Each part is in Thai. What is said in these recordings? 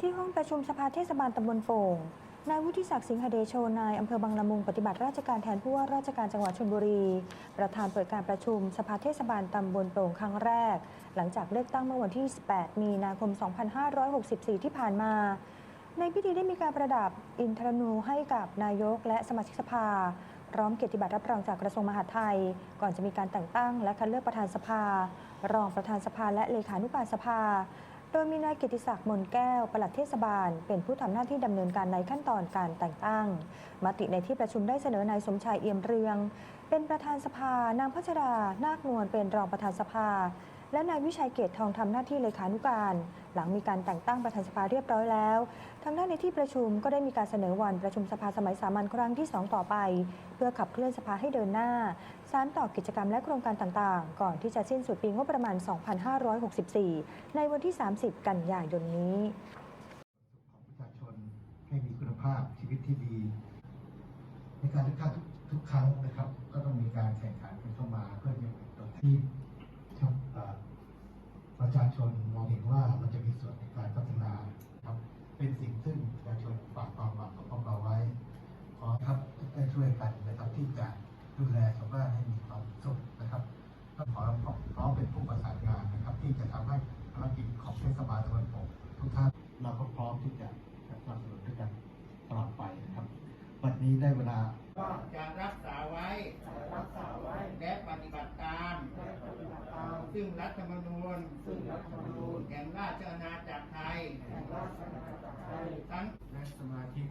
ที่ห้องประชุมสภาเทศบาลตำบลโป่งนายวุฒิศักดิ์สิงหเดโชนายอำเภอบางละมุงปฏิบัติราชการแทนผู้ว่าราชการจังหวัดชลบุรี ประธานเปิดการประชุมสภาเทศบาลตำบลโป่งครั้งแรก หลังจากเลือกตั้งเมื่อวันที่ 18 มีนาคม 2564 ที่ผ่านมา ในพิธีได้มีการประดับอินทรนูให้กับนายกและสมาชิกสภา พร้อมเกียรติบัตรรับรองจากกระทรวงมหาดไทย ก่อนจะมีการแต่งตั้งและคัดเลือกประธานสภา รองประธานสภาและเลขานุการสภา โดยมีนายกิติศักดิ์มนแก้วปลัดเทศบาล เป็นผู้ทำหน้าที่ดำเนินการในขั้นตอนการแต่งตั้ง มติในที่ประชุมได้เสนอนายสมชายเอี่ยมเรือง เป็นประธานสภานางพัชรานาคนวลเป็นรองประธานสภา และนายวิชัยเกตทองทำหน้าที่เลขานุการ หลังมีการแต่งตั้งประธานสภาเรียบร้อยแล้ว ทางด้านในที่ประชุมก็ได้มีการเสนอวันประชุมสภาสมัยสามัญครั้งที่ 2 ต่อไป เพื่อขับเคลื่อนสภาให้เดินหน้า สานต่อกิจกรรมและโครงการต่างๆ ก่อนที่จะสิ้นสุดปีงบประมาณ 2564 ในวันที่ 30 กันยายนนี้ของประชาชนให้มีคุณภาพชีวิตที่ดี ในการเลือกตั้งทุกครั้งนะครับ ก็ต้องมีการแข่งขันกันเข้ามาเพื่อที่จะเป็นตัวที่ ประชาชนมองเห็นว่ามันจะมีส่วนในการพัฒนาครับ เป็นสิ่งซึ่งประชาชนฝากความหวังกับพวกเราไว้ ขอครับทุกท่านช่วยกันนะครับที่จะดูแลชาวบ้านให้มีความสุขนะครับก็ขอพร้อมเป็นผู้ประสานงานนะครับ ที่จะทำให้ภารกิจของเทศบาลตะวันตกทุกท่านเราก็พร้อมที่จะสนับสนุนด้วยกันตลอดไปนะครับวันนี้ได้เวลาก็จะรักษาไว้ รักษาไว้ และปฏิบัติตาม และปฏิบัติตาม ซึ่งรัฐธรรมนูญซึ่งรัฐธรรมนูญแห่งราชอาณาจักรไทยแห่งราชอาณาจักรไทยทั้งและสมาชิก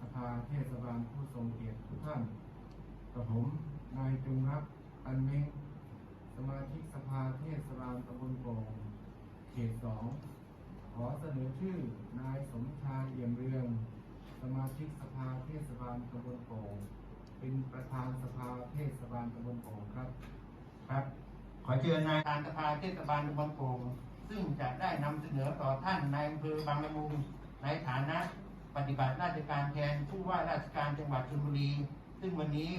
สภาเทศบาลผู้ทรงเกียรติทุกท่านกับผมนายจุงรักอันเม้งสมาชิกสภาเทศบาลตำบลโป่งเขตสองขอเสนอชื่อนายสมชายเอี่ยมเรือง สมาชิกสภาเทศบาลตำบลโป่งเป็นประธานสภาเทศบาลตำบลโป่งครับครับ ขอเชิญนายการสภาเทศบาลตำบลโป่งซึ่งจะได้นำเสนอต่อท่านในายอำเภอบางละมุงในฐานะ ปฏิบัติราชการแทนผู้ว่าราชการจังหวัดชลบุรี ซึ่งวันนี้